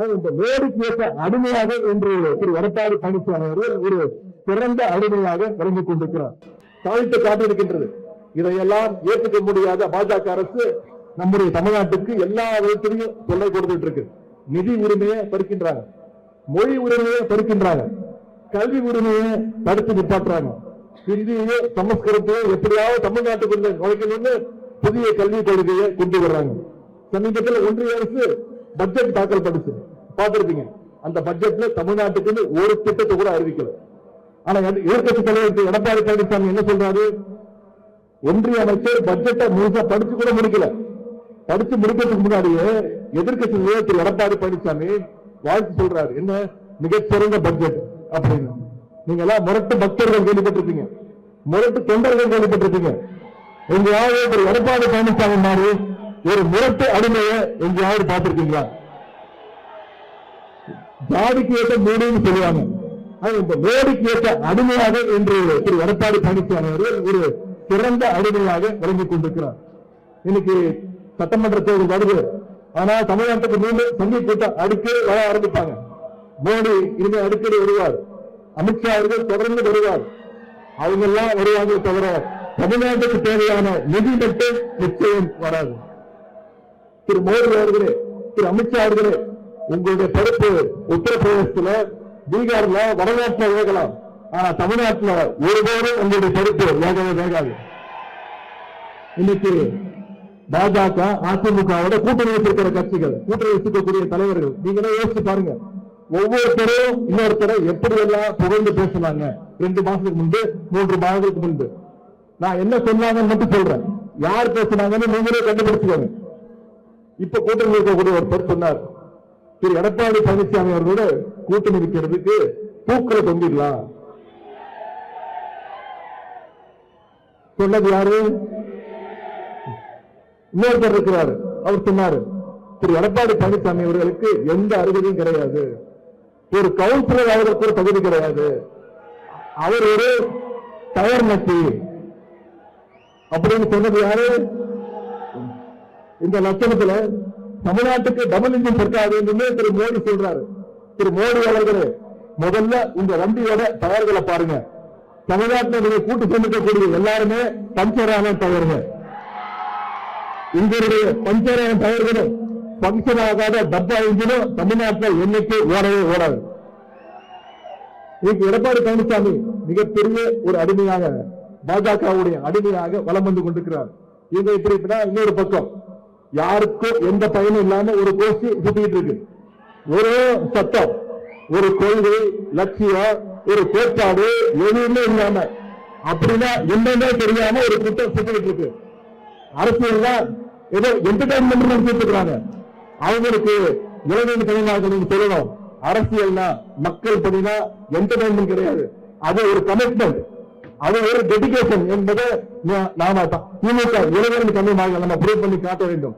அது இந்த மோடிக்கு ஏற்ற அடிமையாக இன்று திரு எடப்பாடி பழனிசாமி அவர்கள் ஒரு சிறந்த அடிமையாக விளங்கிக் கொண்டிருக்கிறார். தாழ்த்து காட்டியிருக்கின்றது. இதையெல்லாம் ஏற்றுக்க முடியாத பாஜக அரசு நம்முடைய தமிழ்நாட்டுக்கு எல்லா விதத்திலையும் தொல்லை கொடுத்துட்டு இருக்கு. நிதி உரிமையை பறிக்கின்றாங்க மொழி உரிமையை பறிக்கின்றாங்க கல்வி உரிமையை தடுத்து நிப்பாட்டுறாங்க. ஹிந்தியை சமஸ்கிருதத்தை எப்படியாவது தமிழ்நாட்டுக்குள்ள நுழைக்கணும்னு புதிய கல்விக் கொள்கையை கொண்டு வர்றாங்க. சமீபத்தில் ஒன்றிய அரசு பட்ஜெட் தாக்கல் பண்ணுச்சு பார்த்திருப்பீங்க. அந்த பட்ஜெட்ல தமிழ்நாட்டுக்குன்னு ஒரு திட்டத்தை கூட அறிவிக்கல. ஆனா எதிர்கட்சி தலைவர் எடப்பாடி பழனிசாமி என்ன சொல்றாரு? ஒன்றிய அமைச்சர் பட்ஜெட்டை முழுசா படிச்சு கூட முடிக்கல. படிச்சு முடிக்கிறதுக்கு முன்னாடியே எதிர்கட்சி தலைவர் திரு. எடப்பாடி பழனிசாமி வாழ்த்து சொல்றாரு. என்ன? மிகச்சிறந்த பட்ஜெட் அப்படின்னு. நீங்க எல்லாம் முரட்டு பக்தர்கள் கேள்விப்பட்டிருப்பீங்க. முரட்டு தொண்டர்கள் கேள்விப்பட்டிருப்பீங்க. எங்கேயாவது ஒரு எடப்பாடி பழனிசாமி மாதிரி ஒரு முரட்டு அடிமையை எங்கேயாவது பார்த்திருக்கீங்களா? ஜாதிக்கு ஏற்ற மூடின்னு சொல்லுவாங்க. ஆனா இந்த மோடிக்கு ஏற்ற அடிமையாக இன்று திரு எடப்பாடி பழனிசாமி அவர்கள் ஒரு சிறந்த அடிமையாக விளங்கிக் கொண்டிருக்கிறார். இன்னைக்கு சட்டமன்ற தேர்தல் வருது. ஆனா தமிழ்நாட்டுக்கு மீண்டும் சந்தி கூட்டம் அடிக்கடி வர ஆரம்பிப்பாங்க. மோடி இனிமே அடிக்கடி வருவார். அமித்ஷா அவர்கள் தொடர்ந்து வருவார். அவங்க எல்லாம் வருவாங்க தவிர தமிழ்நாட்டுக்கு தேவையான நிதி மட்டும் நிச்சயம் வராது. திரு மோடி அவர்களே திரு அமித்ஷா அவர்களே உங்களுடைய பொறுப்பு உத்தரப்பிரதேசத்துல பீகார்ல வடநாட்டுல வேகலாம் ஆனா தமிழ்நாட்டுல ஒருபோதும் உங்களுடைய பொறுப்பு வேகவே வேகாது இன்னைக்கு பாஜக அதிமுகவோட கூட்டணி வச்சிருக்கிற கட்சிகள் கூட்டணி வச்சிருக்கக்கூடிய தலைவர்கள் நீங்களே யோசிச்சு பாருங்க. ஒவ்வொருத்தரும் இன்னொருத்தரை எப்படி எல்லாம் புகழ்ந்து பேசுனாங்க? ரெண்டு மாசத்துக்கு முன்பு மூன்று மாதங்களுக்கு முன்பு. நான் என்ன சொன்னாங்கன்னு மட்டும் சொல்றேன். யார் பேசுனாங்கன்னு நீங்களே கண்டுபிடிச்சுக்கோங்க. இப்ப கூட்டணி இருக்கக்கூடிய ஒருத்தர் சொன்னார் திரு எடப்பாடி பழனிசாமி அவர்களோட கூட்டணி இருக்கிறதுக்கு பூக்களை தொங்கிடலாம். சொன்னது யாரு? இன்னொருத்தர் இருக்கிறாரு. அவர் சொன்னாரு திரு எடப்பாடி பழனிசாமி அவர்களுக்கு எந்த அருகதையும் கிடையாது. ஒரு கவுன்சிலர் அவருக்கு ஒரு தகுதி கிடையாது. அவர் ஒரு டயர் நட்டி. அப்படின்னு சொன்னது யாரு? இந்த லட்சணத்துல தமிழ்நாட்டுக்கு டபுள் இன்ஜின் சர்க்கார் வேண்டும்னு திரு மோடி சொல்றாரு. திரு மோடி அவர்களே முதல்ல உங்க வண்டியோட டயர்களை பாருங்க. தமிழ்நாட்டில் நீங்க கூட்டு சேர்ந்துக்கக்கூடிய எல்லாருமே பஞ்சரான டயருங்க இங்களுடைய பஞ்சரான டயர்களும் பங்கன் ஆகாத டப்பா இன்ஜினும் தமிழ்நாட்டில் என்னைக்கு ஓடவே ஓடாது. இன்னைக்கு எடப்பாடி பழனிசாமி மிகப்பெரிய ஒரு அடிமையாக பாஜகவுடைய அடிமையாக வலம் வந்து கொண்டிருக்கிறார். இவங்க இப்படி இன்னொரு பக்கம். யாருக்கும் எந்த பயனும் இல்லாம ஒரு கோஷ்டி சுத்திட்டு இருக்கு. ஒரு சட்டம் ஒரு கொள்கை லட்சியம் ஒரு கோட்பாடு எதுவுமே இல்லாம. அப்படின்னா என்னன்னே தெரியாம ஒரு கூட்டம் சுத்திட்டு இருக்கு. அரசியல் ஏதோ என்டர்டைன்மெண்ட் நினைச்சிட்டு அவங்களுக்கு இளைஞர் கலைஞர்கள் நீங்க சொல்லணும். அரசியல்னா மக்கள் பணினா என்டர்டைன்மெண்ட் கிடையாது. அது ஒரு கமிட்மெண்ட் அது ஒரு டெடிகேஷன் என்பதை நாம த- திமுக இளைஞர்களுக்கு கலைஞர்கள் நம்ம ப்ரூவ் பண்ணி காட்ட வேண்டும்.